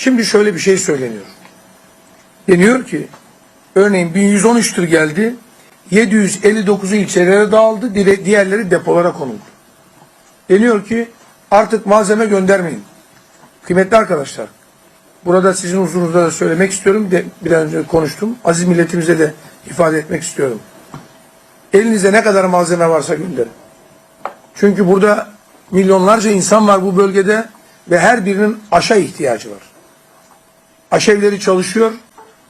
Şimdi şöyle bir şey söyleniyor. Deniyor ki örneğin 1113 tır geldi. 759'u ilçelere dağıldı. Diğerleri depolara konuldu. Deniyor ki artık malzeme göndermeyin. Kıymetli arkadaşlar burada sizin huzurunuzda da söylemek istiyorum. De, bir an önce konuştum. Aziz milletimize de ifade etmek istiyorum. Elinize ne kadar malzeme varsa gönderin. Çünkü burada milyonlarca insan var bu bölgede ve her birinin aşa ihtiyacı var. Aşevleri çalışıyor.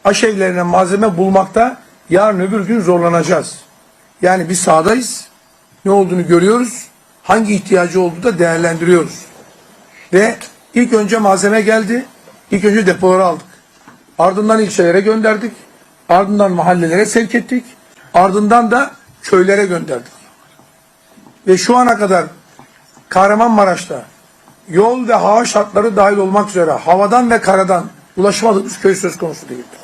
Aşevlerine malzeme bulmakta yarın öbür gün zorlanacağız. Yani biz sahadayız. Ne olduğunu görüyoruz. Hangi ihtiyacı olduğu da değerlendiriyoruz. Ve ilk önce malzeme geldi. İlk önce depolara aldık. Ardından ilçelere gönderdik. Ardından mahallelere sevk ettik. Ardından da köylere gönderdik. Ve şu ana kadar Kahramanmaraş'ta yol ve hava şartları dahil olmak üzere havadan ve karadan ulaşmadığımız köy söz konusu değildir.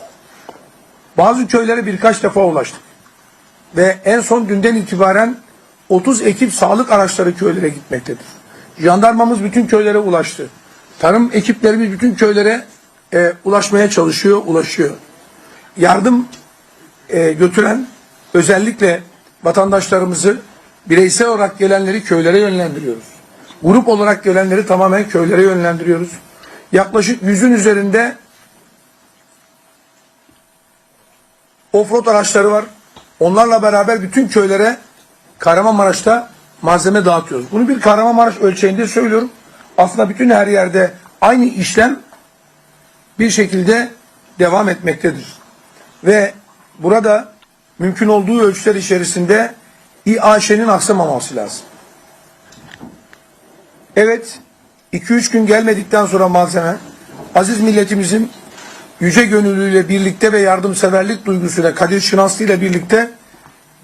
Bazı köylere birkaç defa ulaştık. Ve en son dünden itibaren 30 ekip sağlık araçları köylere gitmektedir. Jandarmamız bütün köylere ulaştı. Tarım ekiplerimiz bütün köylere e, ulaşmaya çalışıyor, ulaşıyor. Yardım e, götüren özellikle vatandaşlarımızı bireysel olarak gelenleri köylere yönlendiriyoruz. Grup olarak gelenleri tamamen köylere yönlendiriyoruz. Yaklaşık yüzün üzerinde offroad araçları var. Onlarla beraber bütün köylere Kahramanmaraş'ta malzeme dağıtıyoruz. Bunu bir Kahramanmaraş ölçeğinde söylüyorum. Aslında bütün her yerde aynı işlem bir şekilde devam etmektedir. Ve burada mümkün olduğu ölçüler içerisinde İAŞ'nin aksamaması lazım. Evet, 2-3 gün gelmedikten sonra malzeme, aziz milletimizin yüce gönüllüyle birlikte ve yardımseverlik duygusuyla, Kadir Şinaslı ile birlikte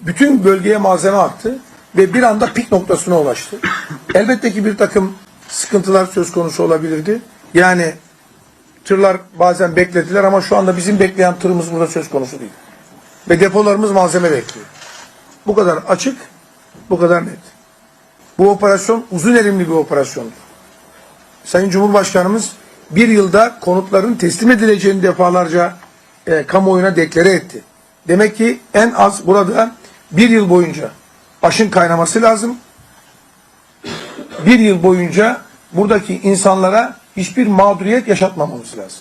bütün bölgeye malzeme attı ve bir anda pik noktasına ulaştı. Elbette ki bir takım sıkıntılar söz konusu olabilirdi. Yani tırlar bazen beklediler ama şu anda bizim bekleyen tırımız burada söz konusu değil. Ve depolarımız malzeme bekliyor. Bu kadar açık, bu kadar net. Bu operasyon uzun erimli bir operasyondur. Sayın Cumhurbaşkanımız bir yılda konutların teslim edileceğini defalarca e, kamuoyuna deklare etti. Demek ki en az burada bir yıl boyunca aşın kaynaması lazım. Bir yıl boyunca buradaki insanlara hiçbir mağduriyet yaşatmamamız lazım.